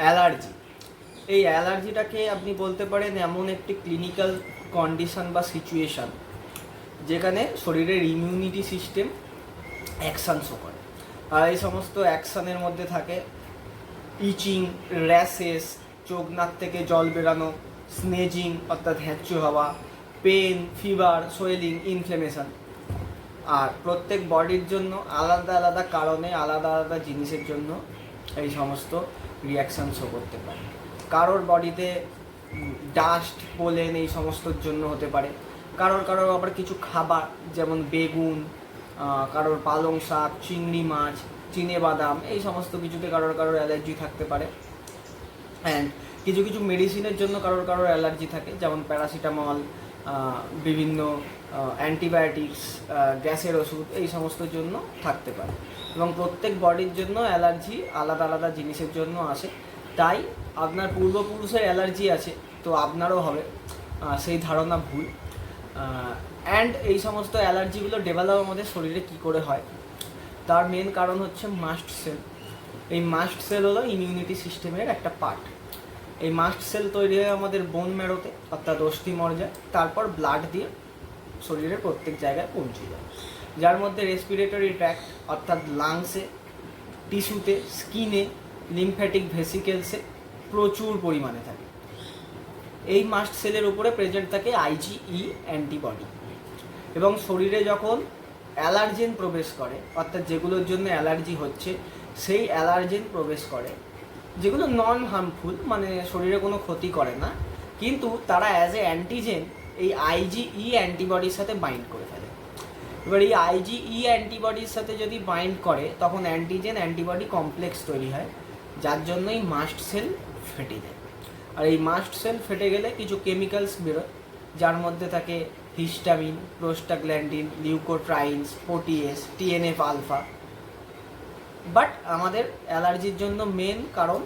Allergy. এই অ্যালার্জিটাকে আপনি বলতে পারেন এমন একটি ক্লিনিক্যাল কন্ডিশন বা সিচুয়েশান যেখানে শরীরের ইমিউনিটি সিস্টেম অ্যাকশান শো করে। আর এই সমস্ত অ্যাকশানের মধ্যে থাকে ইচিং, র্যাশেস, চোখ নাক থেকে জল বেরানো, স্নেজিং, অর্থাৎ হ্যাঁচু হওয়া, পেন, ফিভার, সোয়েলিং, ইনফ্লেমেশন। আর প্রত্যেক বডির জন্য আলাদা আলাদা কারণে, আলাদা আলাদা জিনিসের জন্য এই সমস্ত রিয়াকশান শো করতে পারে। কারোর বডিতে ডাস্ট পোলেন এই সমস্তর জন্য হতে পারে। কারোর কারোর আবার কিছু খাবার, যেমন বেগুন কারোর পালং শাক, চিংড়ি মাছ, চিনে বাদাম, এই সমস্ত কিছুতে কারোর কারোর অ্যালার্জি থাকতে পারে। অ্যান্ড কিছু কিছু মেডিসিনের জন্য কারোর কারোর অ্যালার্জি থাকে, যেমন প্যারাসিটামল বিভিন্ন অ্যান্টিবায়োটিক্স গ্যাসের ওষুধ, এই সমস্ত জন্য থাকতে পারে। এবং প্রত্যেক বডির জন্য অ্যালার্জি আলাদা আলাদা জিনিসের জন্য আসে। তাই আপনার পূর্বপুরুষের অ্যালার্জি আছে, তো আপনারও হবে। সেই ধারণা ভুল। অ্যান্ড এই সমস্ত অ্যালার্জিগুলো ডেভেলপ আমাদের শরীরে কী করে হয়? তার মেন কারণ হচ্ছে মাস্ট সেল এই মাস্ট সেল হলো ইমিউনিটি সিস্টেমের একটা পার্ট এই মাস্ট সেল তৈরি হয় আমাদের বোন মেরোতে অর্থাৎ অস্থি মর্যায় তারপর ব্লাড দিয়ে। শরীরের প্রত্যেক জায়গায় পৌঁছে যায়। যার মধ্যে রেসপিরেটরি ট্র্যাক্ট অর্থাৎ লাংসে টিস্যুতে স্কিনে লিমফ্যাটিক ভেসিকেলসে প্রচুর পরিমাণে থাকে। এই মাস্ট সেলের উপরে প্রেজেন্ট থাকে আইজিই অ্যান্টিবডি এবং শরীরে যখন অ্যালার্জেন প্রবেশ করে, অর্থাৎ যেগুলোর জন্য অ্যালার্জি হচ্ছে, সেই অ্যালার্জেন প্রবেশ করে, যেগুলো নন হার্মফুল মানে শরীরে কোনো ক্ষতি করে না, কিন্তু তারা অ্যাজ এ অ্যান্টিজেন এই আইজিই অ্যান্টিবডির সাথে বাইন্ড করে ফেলে। এবার এই আইজিই অ্যান্টিবডির সাথে যদি বাইন্ড করে, তখন অ্যান্টিজেন অ্যান্টিবডি কমপ্লেক্স তৈরি হয়, যার জন্যই মাস্ট সেল ফেটে যায়। আর এই মাস্ট সেল ফেটে গেলে কিছু কেমিক্যালস বেরোয়, যার মধ্যে থাকে হিস্টামিন প্রোস্টাগ্ল্যান্ডিন লিউকোট্রাইন্স পোটিএস টিএনএফ আলফা বাট আমাদের অ্যালার্জির জন্য মেন কারণ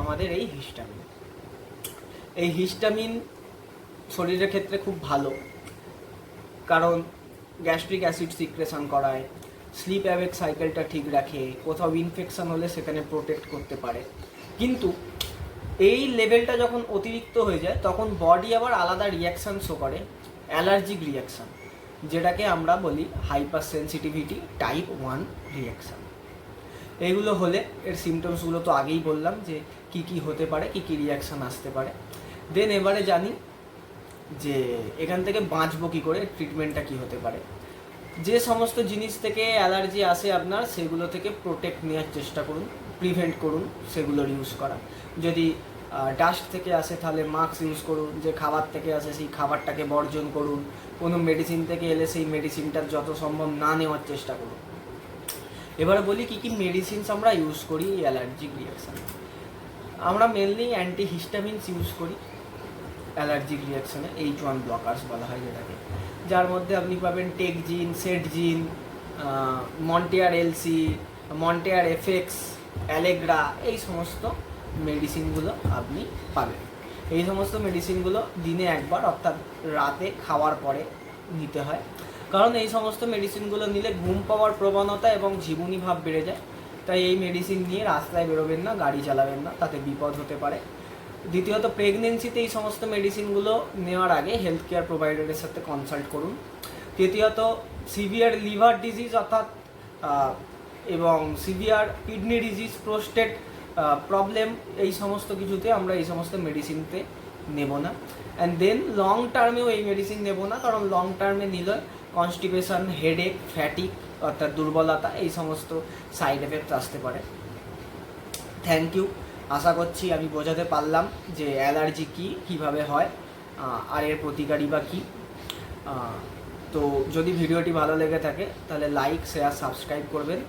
আমাদের এই হিস্টামিন এই হিস্টামিন শরীরের ক্ষেত্রে খুব ভালো। কারণ গ্যাস্ট্রিক অ্যাসিড সিক্রেশন করায়, স্লিপ অ্যাবেক সাইকেলটা ঠিক রাখে, কোথাও ইনফেকশন হলে সেখানে প্রোটেক্ট করতে পারে। কিন্তু এই লেভেলটা যখন অতিরিক্ত হয়ে যায়, তখন বডি আবার আলাদা রিয়াকশান শো করে অ্যালার্জিক রিয়াকশান যেটাকে আমরা বলি hypersensitivity type one reaction এইগুলো হলে এর সিমটমসগুলো তো আগেই বললাম যে কি কি হতে পারে, কি কি রিয়াকশান আসতে পারে। দেন এবারে জানি যে এখান থেকে বাঁচবো কী করে ট্রিটমেন্টটা কি হতে পারে। যে সমস্ত জিনিস থেকে অ্যালার্জি আসে আপনার, সেগুলো থেকে প্রোটেক্ট নেওয়ার চেষ্টা করুন প্রিভেন্ট করুন, সেগুলোর ইউজ করা। যদি ডাস্ট থেকে আসে তাহলে মাস্ক ইউজ করুন, যে খাবার থেকে আসে সেই খাবারটাকে বর্জন করুন, কোনো মেডিসিন থেকে এলে সেই মেডিসিনটার যত সম্ভব না নেওয়ার চেষ্টা করুন। এবারে বলি কি কি মেডিসিনস আমরা ইউজ করি অ্যালার্জিক রিয়াকশান আমরা মেনলি অ্যান্টিহিস্টামিনস ইউজ করি। অ্যালার্জিক রিয়াকশানে এইচ ওয়ান ব্লকার্স বলা হয় যেটাকে। যার মধ্যে আপনি পাবেন Teczine Cetzine Montair LC Montair FX Allegra এই সমস্ত মেডিসিনগুলো আপনি পাবেন। এই সমস্ত মেডিসিনগুলো দিনে একবার অর্থাৎ রাতে খাওয়ার পরে নিতে হয়। কারণ এই সমস্ত মেডিসিনগুলো নিলে ঘুম পাওয়ার প্রবণতা এবং জীবনী ভাব বেড়ে যায়। তাই এই মেডিসিন নিয়ে রাস্তায় বেরোবেন না, গাড়ি চালাবেন না, তাতে বিপদ হতে পারে। দ্বিতীয়ত প্রেগনেন্সিতে এই সমস্ত মেডিসিনগুলো নেওয়ার আগে হেলথ কেয়ার প্রোভাইডারের সাথে কনসাল্ট করুন। তৃতীয়ত সিভিয়ার লিভার ডিজিজ অর্থাৎ এবং severe kidney disease prostate problem এই সমস্ত কিছুতে আমরা এই সমস্ত মেডিসিনতে নেব না। অ্যান্ড দেন লং টার্মেও এই মেডিসিন নেব না, কারণ লং টার্মে নিলে কনস্টিপেশন হেডেক ফ্যাটিক অর্থাৎ দুর্বলতা এই সমস্ত সাইড এফেক্ট আসতে পারে। থ্যাংক ইউ আশা করছি আমি বোঝাতে পারলাম যে অ্যালার্জি কী, কীভাবে হয় আর এর প্রতিকারী বা কী। তো যদি ভিডিওটি ভালো লেগে থাকে, তাহলে লাইক শেয়ার সাবস্ক্রাইব করবেন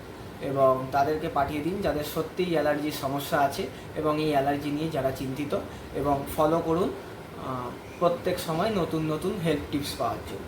এবং তাদেরকে পাঠিয়ে দিন যাদের সত্যিই অ্যালার্জির সমস্যা আছে এবং এই অ্যালার্জি নিয়ে যারা চিন্তিত এবং ফলো করুন প্রত্যেক সময় নতুন নতুন হেলথ টিপস পাওয়ার জন্য।